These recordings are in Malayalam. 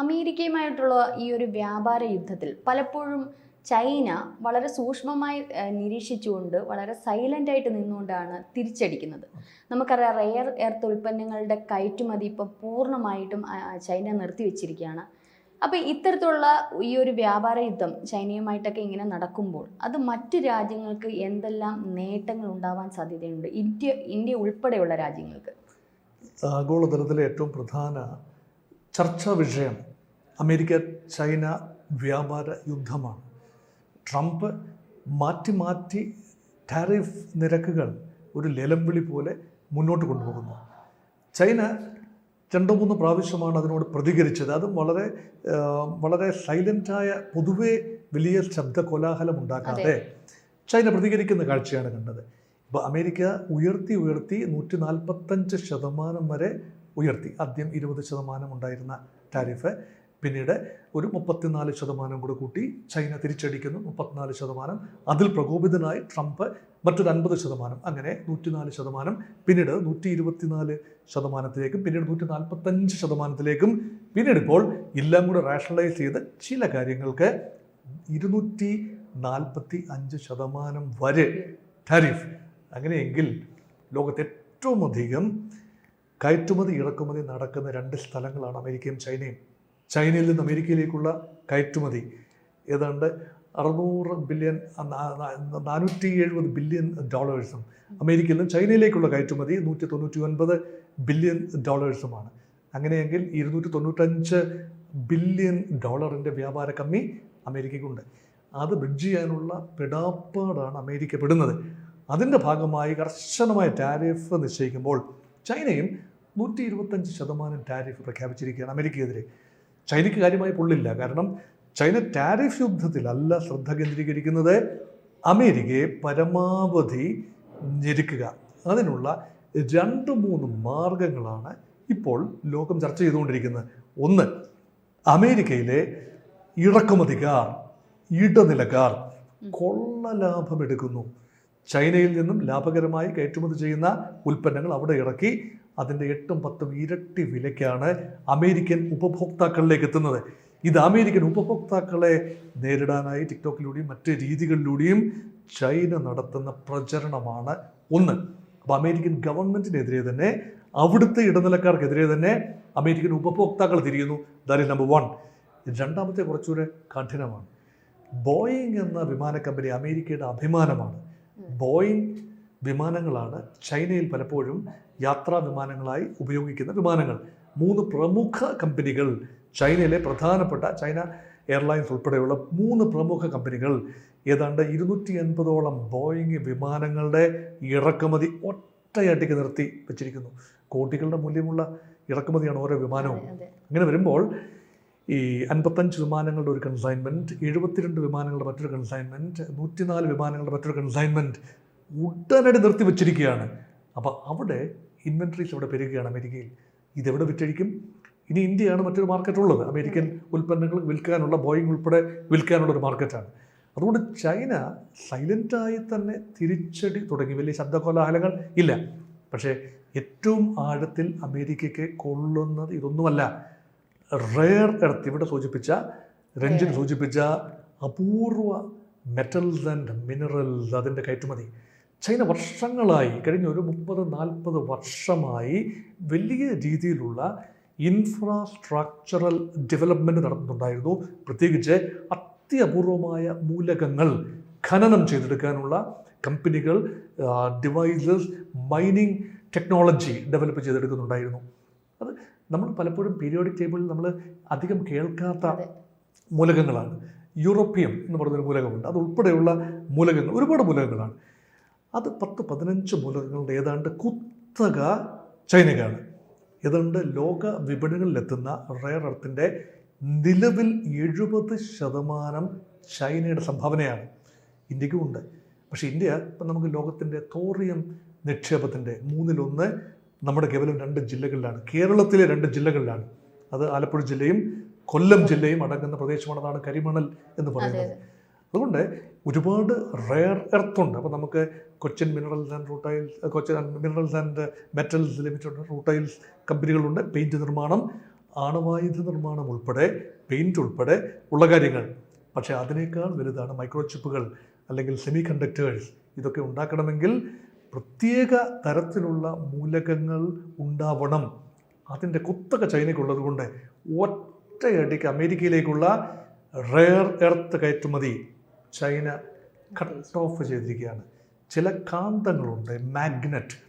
അമേരിക്കയുമായിട്ടുള്ള ഈ ഒരു വ്യാപാര യുദ്ധത്തിൽ പലപ്പോഴും ചൈന വളരെ സൂക്ഷ്മമായി നിരീക്ഷിച്ചുകൊണ്ട് വളരെ സൈലന്റ് ആയിട്ട് നിന്നുകൊണ്ടാണ് തിരിച്ചടിക്കുന്നത്. നമുക്കറിയാം റെയർ എർത്ത് ഉൽപ്പന്നങ്ങളുടെ കയറ്റുമതി ഇപ്പം പൂർണമായിട്ടും ചൈന നിർത്തിവെച്ചിരിക്കുകയാണ് അപ്പോൾ ഇത്തരത്തിലുള്ള ഈ ഒരു വ്യാപാര യുദ്ധം ചൈനയുമായിട്ടൊക്കെ ഇങ്ങനെ നടക്കുമ്പോൾ അത് മറ്റു രാജ്യങ്ങൾക്ക് എന്തെല്ലാം നേട്ടങ്ങൾ ഉണ്ടാവാൻ സാധ്യതയുണ്ട്? ഇന്ത്യ ഇന്ത്യ ഉൾപ്പെടെയുള്ള രാജ്യങ്ങൾക്ക്. ആഗോളതലത്തിലെ ഏറ്റവും പ്രധാന ചർച്ചാ വിഷയം അമേരിക്ക ചൈന വ്യാപാര യുദ്ധമാണ്. ട്രംപ് മാറ്റി മാറ്റി ടാരിഫ് നിരക്കുകൾ ഒരു ലേലംവിളി പോലെ മുന്നോട്ട് കൊണ്ടുപോകുന്നു. ചൈന രണ്ടോ മൂന്നോ പ്രാവശ്യമാണ് അതിനോട് പ്രതികരിച്ചത്. അതും വളരെ വളരെ സൈലന്റായ പൊതുവേ വലിയ ശബ്ദ കോലാഹലം ഉണ്ടാക്കാതെ ചൈന പ്രതികരിക്കുന്ന കാഴ്ചയാണ് കണ്ടത്. ഇപ്പോൾ അമേരിക്ക ഉയർത്തി ഉയർത്തി നൂറ്റി നാൽപ്പത്തഞ്ച് ശതമാനം വരെ ഉയർത്തി. ആദ്യം ഇരുപത് ശതമാനം ഉണ്ടായിരുന്ന ടാരിഫ് പിന്നീട് ഒരു മുപ്പത്തിനാല് ശതമാനം കൂടെ കൂട്ടി ചൈന തിരിച്ചടിക്കുന്നു. മുപ്പത്തിനാല് ശതമാനം. അതിൽ പ്രകോപിതനായി ട്രംപ് മറ്റൊരു അൻപത് ശതമാനം. അങ്ങനെ നൂറ്റിനാല് ശതമാനം. പിന്നീട് നൂറ്റി ഇരുപത്തിനാല് ശതമാനത്തിലേക്കും പിന്നീട് നൂറ്റി നാൽപ്പത്തഞ്ച് ശതമാനത്തിലേക്കും. പിന്നീട് ഇപ്പോൾ എല്ലാം കൂടെ റാഷണലൈസ് ചെയ്ത് ചില കാര്യങ്ങൾക്ക് ഇരുന്നൂറ്റി നാൽപ്പത്തി അഞ്ച് ശതമാനം വരെ ടാരിഫ് അങ്ങനെയെങ്കിൽ ലോകത്തെ ഏറ്റവും അധികം കയറ്റുമതി ഇറക്കുമതി നടക്കുന്ന രണ്ട് സ്ഥലങ്ങളാണ് അമേരിക്കയും ചൈനയും. ചൈനയിൽ നിന്ന് അമേരിക്കയിലേക്കുള്ള കയറ്റുമതി. ഏതാണ്ട് അറുന്നൂറ് ബില്യൺ നാനൂറ്റി എഴുപത് ബില്യൺ ഡോളേഴ്സും അമേരിക്കയിൽ നിന്ന് ചൈനയിലേക്കുള്ള കയറ്റുമതി നൂറ്റി തൊണ്ണൂറ്റി ഒൻപത് ബില്യൺ ഡോളേഴ്സുമാണ്. അങ്ങനെയെങ്കിൽ ഇരുന്നൂറ്റി തൊണ്ണൂറ്റഞ്ച് ബില്യൺ ഡോളറിന്റെ വ്യാപാര കമ്മി അമേരിക്കയ്ക്കുണ്ട്. അത് ബ്രിഡ്ജ് ചെയ്യാനുള്ള പെടാപ്പാടാണ് അമേരിക്ക പെടുന്നത് അതിന്റെ ഭാഗമായി കർശനമായ ടാരിഫ് നിശ്ചയിക്കുമ്പോൾ ചൈനയും നൂറ്റി ഇരുപത്തഞ്ച് ശതമാനം ടാരിഫ് പ്രഖ്യാപിച്ചിരിക്കുകയാണ് അമേരിക്കയെതിരെ. ചൈനയ്ക്ക് കാര്യമായി പൊള്ളില്ല. കാരണം ചൈന ടാരിഫ് യുദ്ധത്തിലല്ല ശ്രദ്ധ കേന്ദ്രീകരിക്കുന്നത്. അമേരിക്കയെ പരമാവധി ഞെരുക്കുക. അതിനുള്ള രണ്ട് മൂന്ന് മാർഗങ്ങളാണ് ഇപ്പോൾ ലോകം ചർച്ച ചെയ്തുകൊണ്ടിരിക്കുന്നത്. ഒന്ന് അമേരിക്കയിലെ ഇറക്കുമതിക്കാർ ഇടനിലക്കാർ കൊള്ള ലാഭമെടുക്കുന്നു ചൈനയിൽ നിന്നും ലാഭകരമായി കയറ്റുമതി ചെയ്യുന്ന ഉൽപ്പന്നങ്ങൾ അവിടെ ഇറക്കി അതിന്റെ എട്ടും പത്തും ഇരട്ടി വിലയ്ക്കാണ് അമേരിക്കൻ ഉപഭോക്താക്കളിലേക്ക് എത്തുന്നത്. ഇത് അമേരിക്കൻ ഉപഭോക്താക്കളെ നേരിടാനായി ടിക്ടോക്കിലൂടെയും മറ്റ് രീതികളിലൂടെയും ചൈന നടത്തുന്ന പ്രചരണമാണ് ഒന്ന്. അപ്പോൾ അമേരിക്കൻ ഗവൺമെന്റിനെതിരെ തന്നെ അവിടുത്തെ ഇടനിലക്കാർക്കെതിരെ തന്നെ അമേരിക്കൻ ഉപഭോക്താക്കൾ തിരിയുന്നു. ദാറ്റ് നമ്പർ വൺ രണ്ടാമത്തെ കുറച്ചുകൂടെ കഠിനമാണ്. ബോയിങ് എന്ന വിമാന കമ്പനി അമേരിക്കയുടെ അഭിമാനമാണ്. ബോയിങ് വിമാനങ്ങളാണ് ചൈനയിൽ പലപ്പോഴും യാത്രാ വിമാനങ്ങളായി ഉപയോഗിക്കുന്ന വിമാനങ്ങൾ. മൂന്ന് പ്രമുഖ കമ്പനികൾ ചൈനയിലെ പ്രധാനപ്പെട്ട ചൈന എയർലൈൻസ് ഉൾപ്പെടെയുള്ള മൂന്ന് പ്രമുഖ കമ്പനികൾ. ഏതാണ്ട് ഇരുന്നൂറ്റി എൺപതോളം ബോയിങ് വിമാനങ്ങളുടെ ഇറക്കുമതി ഒറ്റയടിക്ക് നിർത്തി വെച്ചിരിക്കുന്നു. കോടികളുടെ മൂല്യമുള്ള ഇറക്കുമതിയാണ് ഓരോ വിമാനവും. അങ്ങനെ വരുമ്പോൾ ഈ അൻപത്തഞ്ച് വിമാനങ്ങളുടെ ഒരു കൺസൈൻമെന്റ് എഴുപത്തിരണ്ട് വിമാനങ്ങളുടെ മറ്റൊരു കൺസൈൻമെന്റ് നൂറ്റിനാല് വിമാനങ്ങളുടെ മറ്റൊരു കൺസൈൻമെന്റ് ഉടനടി നിർത്തി വെച്ചിരിക്കുകയാണ്. അപ്പോൾ അവിടെ ഇൻവെൻട്രീസ് അവിടെ പെരുകുകയാണ് അമേരിക്കയിൽ. ഇതെവിടെ വിറ്റഴിക്കും? ഇനി ഇന്ത്യയാണ് മറ്റൊരു മാർക്കറ്റ് ഉള്ളത്. അമേരിക്കൻ ഉൽപ്പന്നങ്ങൾ വിൽക്കാനുള്ള ബോയിങ് ഉൾപ്പെടെ വിൽക്കാനുള്ള ഒരു മാർക്കറ്റാണ് അതുകൊണ്ട് ചൈന സൈലന്റായി തന്നെ തിരിച്ചടി തുടങ്ങി. വലിയ ശബ്ദകോലാഹലങ്ങൾ ഇല്ല. പക്ഷേ ഏറ്റവും ആഴത്തിൽ അമേരിക്കയ്ക്ക് കൊള്ളുന്നത് ഇതൊന്നുമല്ല. റെയർ എർത്ത് ഇവിടെ സൂചിപ്പിച്ച രഞ്ജിൻ സൂചിപ്പിച്ച അപൂർവ മെറ്റൽസ് ആൻഡ് മിനറൽസ് അതിന്റെ കയറ്റുമതി. ചൈന വർഷങ്ങളായി കഴിഞ്ഞ ഒരു മുപ്പത് നാൽപ്പത് വർഷമായി വലിയ രീതിയിലുള്ള ഇൻഫ്രാസ്ട്രക്ചറൽ ഡെവലപ്മെന്റ് നടത്തുന്നുണ്ടായിരുന്നു പ്രത്യേകിച്ച് അത്യപൂർവമായ മൂലകങ്ങൾ ഖനനം ചെയ്തെടുക്കാനുള്ള കമ്പനികൾ ഡിവൈസസ് മൈനിങ് ടെക്നോളജി ഡെവലപ്പ് ചെയ്തെടുക്കുന്നുണ്ടായിരുന്നു. അത് നമ്മൾ പലപ്പോഴും പീരിയോഡിക് ടേബിളിൽ നമ്മൾ അധികം കേൾക്കാത്ത മൂലകങ്ങളാണ്. യൂറോപ്യം എന്ന് പറയുന്നൊരു മൂലകമുണ്ട്. അത് ഉൾപ്പെടെയുള്ള മൂലകങ്ങൾ ഒരുപാട് മൂലകങ്ങളാണ്. അത് പത്ത് പതിനഞ്ച് മൂലകങ്ങളുടെ ഏതാണ്ട് കുത്തക ചൈനയ്ക്കാണ് ഏതാണ്ട് ലോക വിപണികളിലെത്തുന്ന റയർ എർത്തിന്റെ നിലവിൽ എഴുപത് ശതമാനം ചൈനയുടെ സംഭാവനയാണ് ഇന്ത്യക്കും ഉണ്ട് പക്ഷേ ഇന്ത്യ ഇപ്പം നമുക്ക് ലോകത്തിന്റെ തോറിയം നിക്ഷേപത്തിന്റെ മൂന്നിലൊന്ന് നമ്മുടെ കേവലം രണ്ട് ജില്ലകളിലാണ്. കേരളത്തിലെ രണ്ട് ജില്ലകളിലാണ്. അത് ആലപ്പുഴ ജില്ലയും കൊല്ലം ജില്ലയും അടങ്ങുന്ന പ്രദേശമാണെന്നാണ് കരിമണൽ എന്ന് പറയുന്നത്. അതുകൊണ്ട് ഒരുപാട് റെയർ എർത്ത് ഉണ്ട്. അപ്പോൾ നമുക്ക് Cochin minerals and rutiles Cochin minerals and metals limited rutiles കമ്പനികളുണ്ട് paint നിർമ്മാണം ആണവായുധ നിർമ്മാണം ഉൾപ്പെടെ പെയിന്റ് ഉൾപ്പെടെ ഉള്ള കാര്യങ്ങൾ. പക്ഷേ അതിനേക്കാൾ വലുതാണ് മൈക്രോ ചിപ്പുകൾ അല്ലെങ്കിൽ സെമി കണ്ടക്ടേഴ്സ് ഇതൊക്കെ ഉണ്ടാക്കണമെങ്കിൽ പ്രത്യേക തരത്തിലുള്ള മൂലകങ്ങൾ ഉണ്ടാവണം. അതിന്റെ കുത്തക ചൈനയ്ക്കുള്ളത് കൊണ്ട് ഒറ്റയടിക്ക് അമേരിക്കയിലേക്കുള്ള റെയർ എർത്ത് കയറ്റുമതി. ചൈന കട്ട് ഓഫ് ചെയ്തിരിക്കുകയാണ്. ചില കാന്തങ്ങളുണ്ട് മാഗ്നറ്റ്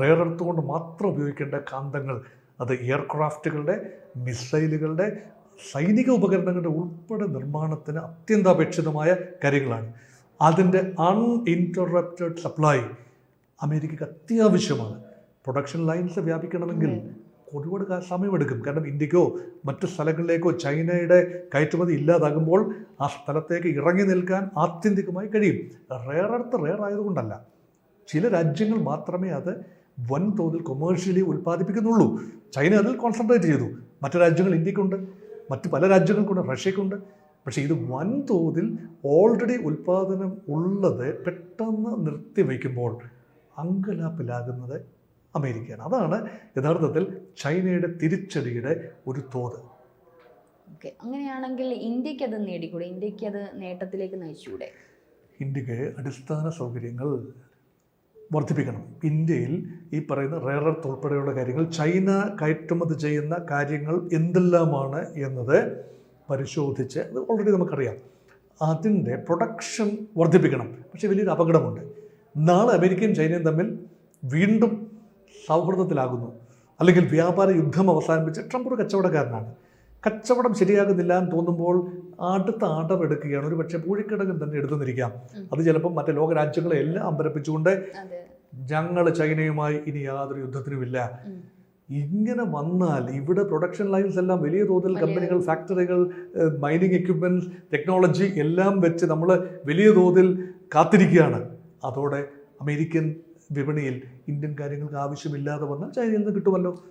റെയർ എർത്ത് കൊണ്ട് മാത്രം ഉപയോഗിക്കേണ്ട കാന്തങ്ങൾ. അത് എയർക്രാഫ്റ്റുകളുടെ മിസൈലുകളുടെ സൈനിക ഉപകരണങ്ങളുടെ ഉൾപ്പെടെ നിർമ്മാണത്തിന് അത്യന്താപേക്ഷിതമായ കാര്യങ്ങളാണ്. അതിന്റെ അൺഇന്ററപ്റ്റഡ് സപ്ലൈ അമേരിക്കയ്ക്ക് അത്യാവശ്യമാണ്. പ്രൊഡക്ഷൻ ലൈൻസ് വ്യാപിക്കണമെങ്കിൽ ഒരുപാട് സമയമെടുക്കും. കാരണം ഇന്ത്യക്കോ മറ്റു സ്ഥലങ്ങളിലേക്കോ ചൈനയുടെ കയറ്റുമതി ഇല്ലാതാകുമ്പോൾ ആ സ്ഥലത്തേക്ക് ഇറങ്ങി നിൽക്കാൻ ആത്യന്തികമായി കഴിയും. റെയർ അടുത്ത് റെയർ ആയതുകൊണ്ടല്ല. ചില രാജ്യങ്ങൾ മാത്രമേ അത് വൻതോതിൽ കൊമേഴ്ഷ്യലി ഉൽപ്പാദിപ്പിക്കുന്നുള്ളൂ. ചൈന അതിൽ കോൺസെൻട്രേറ്റ് ചെയ്തു. മറ്റു രാജ്യങ്ങൾ ഇന്ത്യക്കുണ്ട്. മറ്റ് പല രാജ്യങ്ങൾക്കുണ്ട്. റഷ്യക്കുണ്ട്. പക്ഷേ ഇത് വൻതോതിൽ ഓൾറെഡി ഉൽപ്പാദനം ഉള്ളത് പെട്ടെന്ന് നിർത്തിവെക്കുമ്പോൾ അങ്കലാപ്പിലാകുന്നത് അമേരിക്കയാണ്. അതാണ് യഥാർത്ഥത്തിൽ ചൈനയുടെ തിരിച്ചടിയുടെ ഒരു തോത്. ഓക്കെ. അങ്ങനെയാണെങ്കിൽ ഇന്ത്യയ്ക്ക് അത് നേടിക്കൂടെ? ഇന്ത്യയ്ക്ക് അത് നേട്ടത്തിലേക്ക് നയിച്ചുകൂടെ? ഇന്ത്യയ്ക്ക് അടിസ്ഥാന സൗകര്യങ്ങൾ വർദ്ധിപ്പിക്കണം. ഇന്ത്യയിൽ ഈ പറയുന്ന റെയർ എർത്ത് ഉൾപ്പെടെയുള്ള കാര്യങ്ങൾ ചൈന കയറ്റുമതി ചെയ്യുന്ന കാര്യങ്ങൾ എന്തെല്ലാമാണ് എന്നത് പരിശോധിച്ച് അത് ഓൾറെഡി നമുക്കറിയാം. അതിന്റെ പ്രൊഡക്ഷൻ വർദ്ധിപ്പിക്കണം. പക്ഷേ വലിയൊരു അപകടമുണ്ട്. നാളെ അമേരിക്കയും ചൈനയും തമ്മിൽ വീണ്ടും സൗഹൃദത്തിലാകുന്നു. അല്ലെങ്കിൽ വ്യാപാര യുദ്ധം അവസാനിപ്പിച്ച് ട്രംപ് ഒരു കച്ചവടക്കാരനാണ്. കച്ചവടം ശരിയാകുന്നില്ല എന്ന് തോന്നുമ്പോൾ അടുത്ത അടവെടുക്കുകയാണ് ഒരു പക്ഷേ പൂഴിക്കിടങ്ങൻ തന്നെ എടുത്തുനിന്നിരിക്കാം. അത് ചിലപ്പം മറ്റേ ലോകരാജ്യങ്ങളെ എല്ലാം അമ്പരപ്പിച്ചുകൊണ്ട് ഞങ്ങൾ ചൈനയുമായി ഇനി യാതൊരു യുദ്ധത്തിനുമില്ല. ഇങ്ങനെ വന്നാൽ ഇവിടെ പ്രൊഡക്ഷൻ ലൈൻസ് എല്ലാം വലിയ തോതിൽ കമ്പനികൾ ഫാക്ടറികൾ മൈനിങ് എക്യുപ്മെന്റ്സ് ടെക്നോളജി എല്ലാം വെച്ച് നമ്മൾ വലിയ തോതിൽ കാത്തിരിക്കുകയാണ്. അതോടെ അമേരിക്കൻ വിപണിയിൽ ഇന്ത്യൻ കാര്യങ്ങൾക്ക് ആവശ്യമില്ലാതെ വന്നാൽ ചൈനയിൽ നിന്ന് കിട്ടുമല്ലോ.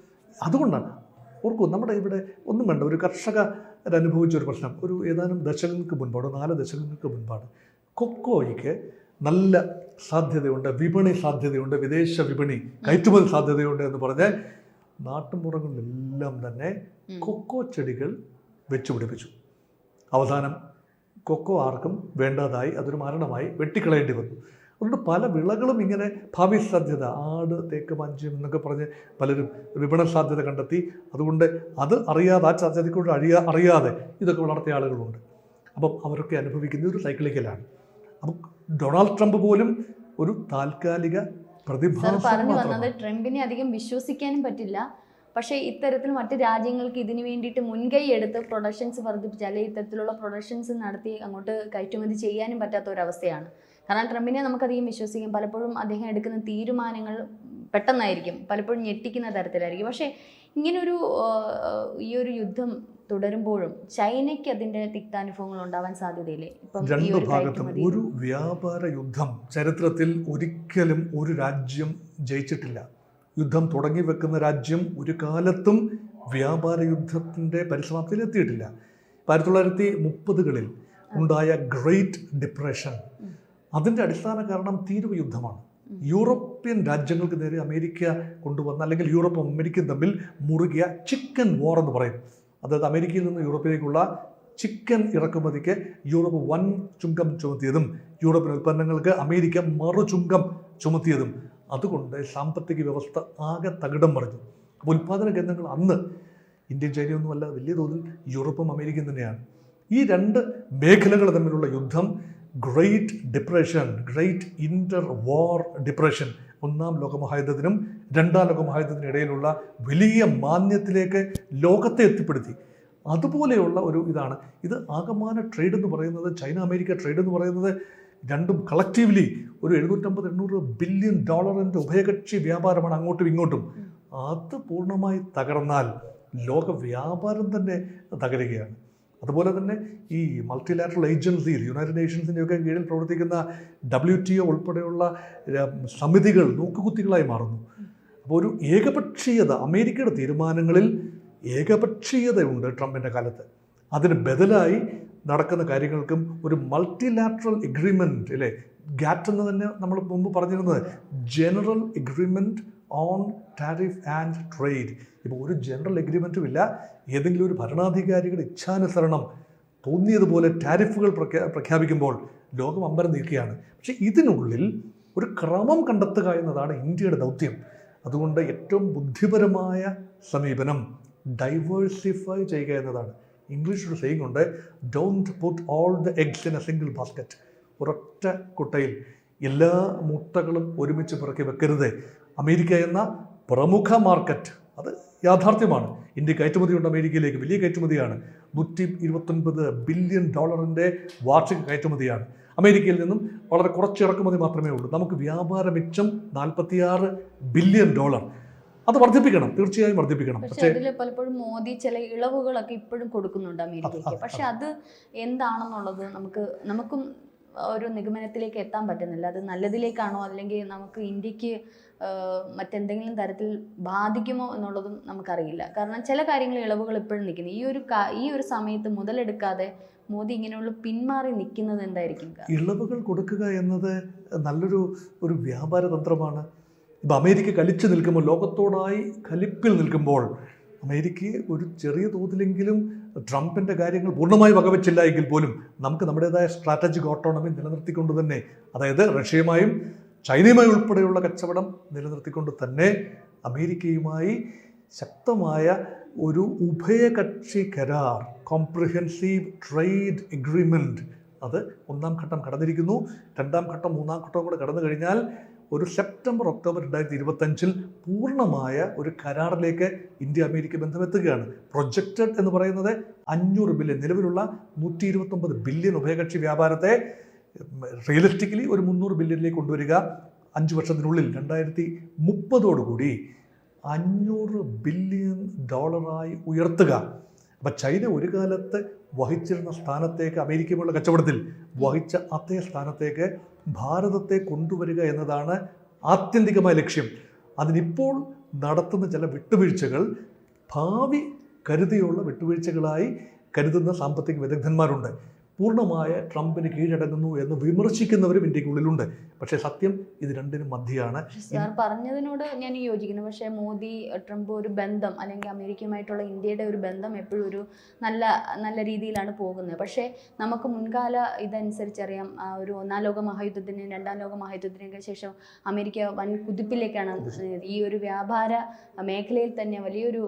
അതുകൊണ്ടാണ്. ഓർക്കൂ നമ്മുടെ ഇവിടെ ഒന്നും വേണ്ട. ഒരു കർഷകർ അനുഭവിച്ച ഒരു പ്രശ്നം. ഒരു ഏതാനും ദശകങ്ങൾക്ക് മുൻപാണ് നാല് ദശകങ്ങൾക്ക് മുൻപാണ് കൊക്കോയ്ക്ക് നല്ല സാധ്യതയുണ്ട് വിപണി സാധ്യതയുണ്ട് വിദേശ വിപണി കയറ്റുമതി സാധ്യതയുണ്ട് എന്ന് പറഞ്ഞ് നാട്ടുമ്പുറങ്ങളിലെല്ലാം തന്നെ കൊക്കോ ചെടികൾ വെച്ചുപിടിപ്പിച്ചു. അവസാനം കൊക്കോ ആർക്കും വേണ്ടതായി അതൊരു മരണമായി വെട്ടിക്കളയേണ്ടി വന്നു. അതുകൊണ്ട് പല വിളകളും ഇങ്ങനെ ഭാവി സാധ്യത ആട് തേക്ക് മഞ്ചം എന്നൊക്കെ പറഞ്ഞ് പലരും വിപണ സാധ്യത കണ്ടെത്തി. അതുകൊണ്ട് അത് അറിയാതെ ആ സാധ്യതയ്ക്കൂടെ അറിയാ അറിയാതെ ഇതൊക്കെ വളർത്തിയ ആളുകളുണ്ട്. അപ്പം അവരൊക്കെ അനുഭവിക്കുന്ന ഒരു സൈക്ലിക്കലാണ്. അപ്പം ഡൊണാൾഡ് ട്രംപ് പോലും ഒരു താൽക്കാലിക പ്രതിഭാസം പറഞ്ഞു വന്നത് ട്രംപിനെ അധികം വിശ്വസിക്കാനും പറ്റില്ല. പക്ഷേ ഇത്തരത്തിൽ മറ്റു രാജ്യങ്ങൾക്ക് ഇതിനു വേണ്ടിയിട്ട് മുൻകൈ എടുത്ത് പ്രൊഡക്ഷൻസ് വർദ്ധിപ്പിച്ച് അല്ലെങ്കിൽ ഇത്തരത്തിലുള്ള പ്രൊഡക്ഷൻസ് നടത്തി അങ്ങോട്ട് കയറ്റുമതി ചെയ്യാനും പറ്റാത്ത ഒരവസ്ഥയാണ്. കാരണം ട്രംപിനെ നമുക്കധികം വിശ്വസിക്കും. പലപ്പോഴും അദ്ദേഹം എടുക്കുന്ന തീരുമാനങ്ങൾ പെട്ടെന്നായിരിക്കും. പലപ്പോഴും ഞെട്ടിക്കുന്ന തരത്തിലായിരിക്കും. പക്ഷേ ഇങ്ങനൊരു ഈ ഒരു യുദ്ധം തുടരുമ്പോഴും ചൈനയ്ക്ക് അതിന്റെ തിക്താനുഭവങ്ങൾ ഉണ്ടാവാൻ സാധ്യതയില്ലേ? രണ്ട് ഭാഗത്തും ഒരു വ്യാപാര യുദ്ധം ചരിത്രത്തിൽ ഒരിക്കലും ഒരു രാജ്യം ജയിച്ചിട്ടില്ല. യുദ്ധം തുടങ്ങി വെക്കുന്ന രാജ്യം ഒരു കാലത്തും വ്യാപാര യുദ്ധത്തിന്റെ പരിസമാപ്തിയിൽ എത്തിയിട്ടില്ല. ആയിരത്തി തൊള്ളായിരത്തി മുപ്പതുകളിൽ ഉണ്ടായ ഗ്രേറ്റ് ഡിപ്രഷൻ അതിന്റെ അടിസ്ഥാന കാരണം തീരുവ യുദ്ധമാണ്. യൂറോപ്യൻ രാജ്യങ്ങൾക്ക് നേരെ അമേരിക്ക കൊണ്ടുവന്ന അല്ലെങ്കിൽ യൂറോപ്പും അമേരിക്കയും തമ്മിൽ മുറുകിയ ചിക്കൻ വാർ എന്ന് പറയും. അതായത് അമേരിക്കയിൽ നിന്ന് യൂറോപ്പിലേക്കുള്ള ചിക്കൻ ഇറക്കുമതിക്ക് യൂറോപ്പ് വൻ ചുങ്കം ചുമത്തിയതും യൂറോപ്യൻ ഉൽപ്പന്നങ്ങൾക്ക് അമേരിക്ക മറു ചുങ്കം ചുമത്തിയതും. അതുകൊണ്ട് സാമ്പത്തിക വ്യവസ്ഥ ആകെ തകിടം മറിഞ്ഞു. അപ്പോൾ ഉൽപ്പാദന കേന്ദ്രങ്ങൾ അന്ന് ഇന്ത്യൻ ചൈനയൊന്നുമല്ല വലിയ തോതിൽ യൂറോപ്പും അമേരിക്കയും തന്നെയാണ്. ഈ രണ്ട് മേഖലകൾ തമ്മിലുള്ള യുദ്ധം great depression great inter war depression ഒന്നാം ലോകമഹായുദ്ധത്തിനും രണ്ടാം ലോകമഹായുദ്ധത്തിനും ഇടയിലുള്ള വലിയ മാന്യത്തിലേക്ക് ലോകത്തെ എത്തിപ്പെടുത്തി. അതുപോലെയുള്ള ഒരു ഇതാണ്. ഇത് ആകമാന ട്രേഡ് എന്ന് പറയുന്നത് ചൈന അമേരിക്ക ട്രേഡ് എന്ന് പറയുന്നത് രണ്ടും കളക്റ്റീവ്ലി ഒരു എഴുന്നൂറ്റമ്പത് എണ്ണൂറ് ബില്യൺ ഡോളറിന്റെ ഉഭയകക്ഷി വ്യാപാരമാണ് അങ്ങോട്ടും ഇങ്ങോട്ടും. അത് പൂർണമായി തകർന്നാൽ ലോക വ്യാപാരം തന്നെ തകരുകയാണ്. അതുപോലെ തന്നെ ഈ മൾട്ടിലാറ്ററൽ ഏജൻസിയിൽ യുണൈറ്റഡ് നേഷൻസിന്റെയൊക്കെ കീഴിൽ പ്രവർത്തിക്കുന്ന ഡബ്ല്യു ടി ഒ ഉൾപ്പെടെയുള്ള സമിതികൾ നോക്കുകുത്തികളായി മാറുന്നു. അപ്പോൾ ഒരു ഏകപക്ഷീയത അമേരിക്കയുടെ തീരുമാനങ്ങളിൽ ഏകപക്ഷീയതയുണ്ട് ട്രംപിന്റെ കാലത്ത്. അതിന് ബദലായി നടക്കുന്ന കാര്യങ്ങൾക്കും ഒരു മൾട്ടിലാറ്ററൽ എഗ്രിമെന്റ് അല്ലേ ഗാറ്റ് എന്ന് തന്നെ നമ്മൾ മുമ്പ് പറഞ്ഞിരുന്നത് general agreement on tariff and trade ഇപ്പോൾ ഒരു ജനറൽ എഗ്രിമെന്റും ഇല്ല. ഏതെങ്കിലും ഒരു ഭരണാധികാരിയുടെ ഇച്ഛാനുസരണം തോന്നിയതുപോലെ ടാരിഫുകൾ പ്രഖ്യാ പ്രഖ്യാപിക്കുമ്പോൾ ലോകം അമ്പരം നീക്കുകയാണ് പക്ഷേ ഇതിനുള്ളിൽ ഒരു ക്രമം കണ്ടെത്തുക എന്നതാണ് ഇന്ത്യയുടെ ദൗത്യം. അതുകൊണ്ട് ഏറ്റവും ബുദ്ധിപരമായ സമീപനം ഡൈവേഴ്സിഫൈ ചെയ്യുക എന്നതാണ്. ഇംഗ്ലീഷ് ഒരു സെയിങ് ഉണ്ട് don't put all the eggs in a single basket ഒരൊറ്റ കുട്ടയിൽ എല്ലാ മുട്ടകളും ഒരുമിച്ച് പിറക്കി വെക്കരുത്. അമേരിക്ക എന്ന പ്രമുഖ മാർക്കറ്റ്. അത് യാഥാർത്ഥ്യമാണ്. ഇന്ത്യ കയറ്റുമതിയുണ്ട് അമേരിക്കയിലേക്ക്. വലിയ കയറ്റുമതിയാണ്. നൂറ്റി ഇരുപത്തൊൻപത് ബില്യൺ ഡോളറിന്റെ വാർഷിക കയറ്റുമതിയാണ്. അമേരിക്കയിൽ നിന്നും വളരെ കുറച്ച് ഇറക്കുമതി മാത്രമേ ഉള്ളൂ. നമുക്ക് വ്യാപാര മിച്ചം നാൽപ്പത്തിയാറ് ബില്യൺ ഡോളർ. അത് വർദ്ധിപ്പിക്കണം. തീർച്ചയായും വർദ്ധിപ്പിക്കണം. പക്ഷേ അതിൽ പലപ്പോഴും മോദി ചില ഇളവുകളൊക്കെ ഇപ്പോഴും കൊടുക്കുന്നുണ്ട് അമേരിക്കയ്ക്ക്. പക്ഷെ അത് എന്താണെന്നുള്ളത് നമുക്ക് നമുക്കും ഒരു നിഗമനത്തിലേക്ക് എത്താൻ പറ്റുന്നില്ല. അത് നല്ലതിലേക്കാണോ? അല്ലെങ്കിൽ നമുക്ക് ഇന്ത്യയ്ക്ക് മറ്റെന്തെങ്കിലും തരത്തിൽ ബാധിക്കുമോ എന്നുള്ളതും നമുക്കറിയില്ല. കാരണം ചില കാര്യങ്ങൾ ഇളവുകൾ ഇപ്പോഴും നിൽക്കുന്നു. ഈ ഒരു ഈ ഒരു സമയത്ത് മുതലെടുക്കാതെ മോദി ഇങ്ങനെയുള്ള പിന്മാറി നിൽക്കുന്നത് എന്തായിരിക്കും? ഇളവുകൾ കൊടുക്കുക എന്നത് നല്ലൊരു ഒരു വ്യാപാര തന്ത്രമാണ്. ഇപ്പം അമേരിക്ക കലിച്ചു നിൽക്കുമ്പോൾ ലോകത്തോടായി കലിപ്പിൽ നിൽക്കുമ്പോൾ അമേരിക്കയെ ഒരു ചെറിയ തോതിലെങ്കിലും ട്രംപിന്റെ കാര്യങ്ങൾ പൂർണമായി വകവെച്ചില്ല എങ്കിൽ പോലും നമുക്ക് നമ്മുടേതായ സ്ട്രാറ്റജിക് ഓട്ടോണമി നിലനിർത്തിക്കൊണ്ട് തന്നെ അതായത് റഷ്യയുമായും ചൈനയുമായി ഉൾപ്പെടെയുള്ള കച്ചവടം നിലനിർത്തിക്കൊണ്ട് തന്നെ അമേരിക്കയുമായി ശക്തമായ ഒരു ഉഭയകക്ഷി കരാർ കോംപ്രിഹെൻസീവ് ട്രേഡ് എഗ്രിമെന്റ് അത് ഒന്നാം ഘട്ടം കടന്നിരിക്കുന്നു. രണ്ടാം ഘട്ടം മൂന്നാം ഘട്ടവും കൂടെ കടന്നു കഴിഞ്ഞാൽ ഒരു സെപ്റ്റംബർ ഒക്ടോബർ രണ്ടായിരത്തി ഇരുപത്തഞ്ചിൽ പൂർണമായ ഒരു കരാറിലേക്ക് ഇന്ത്യ അമേരിക്ക ബന്ധമെത്തുകയാണ്. പ്രൊജക്റ്റഡ് എന്ന് പറയുന്നത് അഞ്ഞൂറ് ബില്യൺ നിലവിലുള്ള നൂറ്റി ഇരുപത്തൊമ്പത് ബില്യൺ ഉഭയകക്ഷി വ്യാപാരത്തെ റിയലിസ്റ്റിക്കലി ഒരു മുന്നൂറ് ബില്യണിലേക്ക് കൊണ്ടുവരിക അഞ്ച് വർഷത്തിനുള്ളിൽ രണ്ടായിരത്തി മുപ്പതോടുകൂടി അഞ്ഞൂറ് ബില്യൺ ഡോളറായി ഉയർത്തുക. അപ്പം ചൈന ഒരു കാലത്ത് വഹിച്ചിരുന്ന സ്ഥാനത്തേക്ക് അമേരിക്കയുമുള്ള കച്ചവടത്തിൽ വഹിച്ച അതേ സ്ഥാനത്തേക്ക് ഭാരതത്തെ കൊണ്ടുവരിക എന്നതാണ് ആത്യന്തികമായ ലക്ഷ്യം. അതിനിപ്പോൾ നടത്തുന്ന ചില വിട്ടുവീഴ്ചകൾ ഭാവി കരുതിയുള്ള വിട്ടുവീഴ്ചകളായി കരുതുന്ന സാമ്പത്തിക വിദഗ്ധന്മാരുണ്ട്. പൂർണമായ ട്രംപിന് കീഴടങ്ങുന്നു എന്ന് വിമർശിക്കുന്നവരും ഇന്ത്യക്കുള്ളിലുണ്ട് പക്ഷേ സത്യം ഇത് രണ്ടിനും മധ്യയാണ് ഞാൻ പറഞ്ഞതിനോട് ഞാൻ യോജിക്കുന്നു. പക്ഷേ മോദി ട്രംപ് ഒരു ബന്ധം അല്ലെങ്കിൽ അമേരിക്കയുമായിട്ടുള്ള ഇന്ത്യയുടെ ഒരു ബന്ധം എപ്പോഴും ഒരു നല്ല നല്ല രീതിയിലാണ് പോകുന്നത്. പക്ഷേ നമുക്ക് മുൻകാല ഇതനുസരിച്ച് അറിയാം ഒരു ഒന്നാം ലോക മഹായുദ്ധത്തിന് രണ്ടാം ലോക മഹായുദ്ധത്തിനൊക്കെ ശേഷം അമേരിക്ക വൻ കുതിപ്പിലേക്കാണ് ഈ ഒരു വ്യാപാര മേഖലയിൽ തന്നെ വലിയൊരു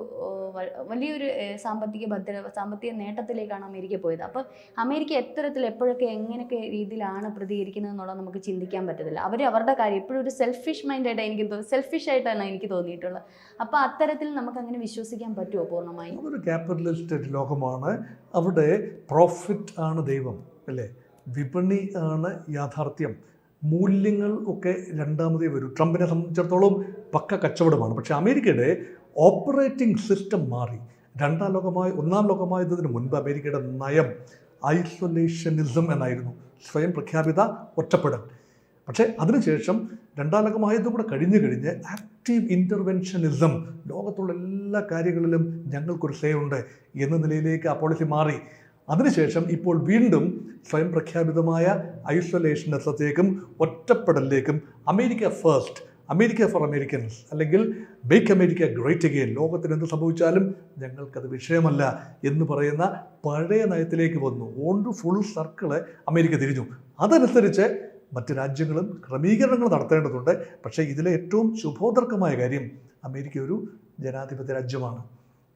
വലിയൊരു സാമ്പത്തിക ഭദ്ര സാമ്പത്തിക നേട്ടത്തിലേക്കാണ് അമേരിക്ക പോയത്. അപ്പോൾ അമേരിക്ക എത്തരത്തിൽ എപ്പോഴൊക്കെ എങ്ങനെയൊക്കെ രീതിയിലാണ് പ്രതികരിക്കുന്നത് എന്നുള്ളത് നമുക്ക് ചിന്തിക്കാൻ പറ്റത്തില്ല. അവർ അവരുടെ കാര്യം എപ്പോഴും ഒരു സെൽഫിഷ് മൈൻഡായിട്ട് എനിക്ക് തോന്നുന്നു സെൽഫിഷ് ആയിട്ടാണ് എനിക്ക് തോന്നിയിട്ടുള്ളത്. അപ്പോൾ അത്തരത്തിൽ നമുക്ക് അങ്ങനെ വിശ്വസിക്കാൻ പറ്റുമോ പൂർണമായി? ഒരു ക്യാപിറ്റലിസ്റ്റ് ലോകമാണ്. അവിടെ പ്രോഫിറ്റ് ആണ് ദൈവം അല്ലേ? വിപണി ആണ് യാഥാർത്ഥ്യം. മൂല്യങ്ങൾ ഒക്കെ രണ്ടാമതേ വരൂ. ട്രംപിനെ സംബന്ധിച്ചിടത്തോളം പക്ക കച്ചവടമാണ്. പക്ഷേ അമേരിക്കയുടെ ഓപ്പറേറ്റിംഗ് സിസ്റ്റം മാറി. രണ്ടാം ലോകമായി ഒന്നാം ലോകമായതിനു മുൻപ് അമേരിക്കയുടെ നയം ഐസൊലേഷനിസം എന്നായിരുന്നു. സ്വയം പ്രഖ്യാപിത ഒറ്റപ്പെടൽ. പക്ഷേ അതിനുശേഷം രണ്ടാം ലോകമായതും കൂടെ കഴിഞ്ഞു കഴിഞ്ഞ് ആക്റ്റീവ് ഇന്റർവെൻഷനിസം ലോകത്തുള്ള എല്ലാ കാര്യങ്ങളിലും ഞങ്ങൾക്കൊരു സേവുണ്ട് എന്ന നിലയിലേക്ക് ആ പോളിസി മാറി. അതിനുശേഷം ഇപ്പോൾ വീണ്ടും സ്വയം പ്രഖ്യാപിതമായ ഐസൊലേഷനിസത്തേക്കും ഒറ്റപ്പെടലിലേക്കും America first America for Americans അല്ലെങ്കിൽ ബേക്ക് അമേരിക്ക ഗ്രേറ്റ് അഗെയിൻ ലോകത്തിന് എന്ത് സംഭവിച്ചാലും ഞങ്ങൾക്കത് വിഷയമല്ല എന്ന് പറയുന്ന പഴയ നയത്തിലേക്ക് വന്നു. ഓണ്ട് ഫുൾ സർക്കിൾ അമേരിക്ക തിരിഞ്ഞു. അതനുസരിച്ച് മറ്റ് രാജ്യങ്ങളും ക്രമീകരണങ്ങൾ നടത്തേണ്ടതുണ്ട്. പക്ഷേ ഇതിലെ ഏറ്റവും ശുഭോദർക്കമായ കാര്യം അമേരിക്ക ഒരു ജനാധിപത്യ രാജ്യമാണ്.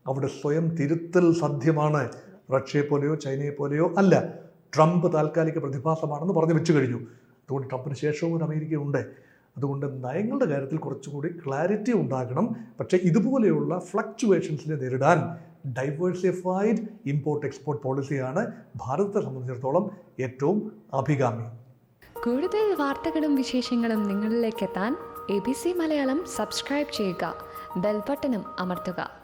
അവിടെ സ്വയം തിരുത്തൽ സാധ്യമാണ്. റഷ്യയെ പോലെയോ ചൈനയെ പോലെയോ അല്ല. ട്രംപ് താൽക്കാലിക പ്രതിഭാസമാണെന്ന് പറഞ്ഞു വെച്ചു കഴിഞ്ഞു. അതുകൊണ്ട് ട്രംപിന് ശേഷവും ഒരു അമേരിക്ക ഉണ്ട് അതുകൊണ്ട് നയങ്ങളുടെ കാര്യത്തിൽ കുറച്ചുകൂടി ക്ലാരിറ്റി ഉണ്ടാകണം. പക്ഷേ ഇതുപോലെയുള്ള ഫ്ലക്ച്വേഷൻസിനെ നേരിടാൻ ഡൈവേഴ്സിഫൈഡ് ഇമ്പോർട്ട് എക്സ്പോർട്ട് പോളിസിയാണ് ഭാരതത്തെ സംബന്ധിച്ചിടത്തോളം ഏറ്റവും അഭികാമ്യം. കൂടുതൽ വാർത്തകളും വിശേഷങ്ങളും നിങ്ങളിലേക്ക് എത്താൻ A B C Malayalam subscribe ചെയ്യുക. ബെൽബട്ടനും അമർത്തുക.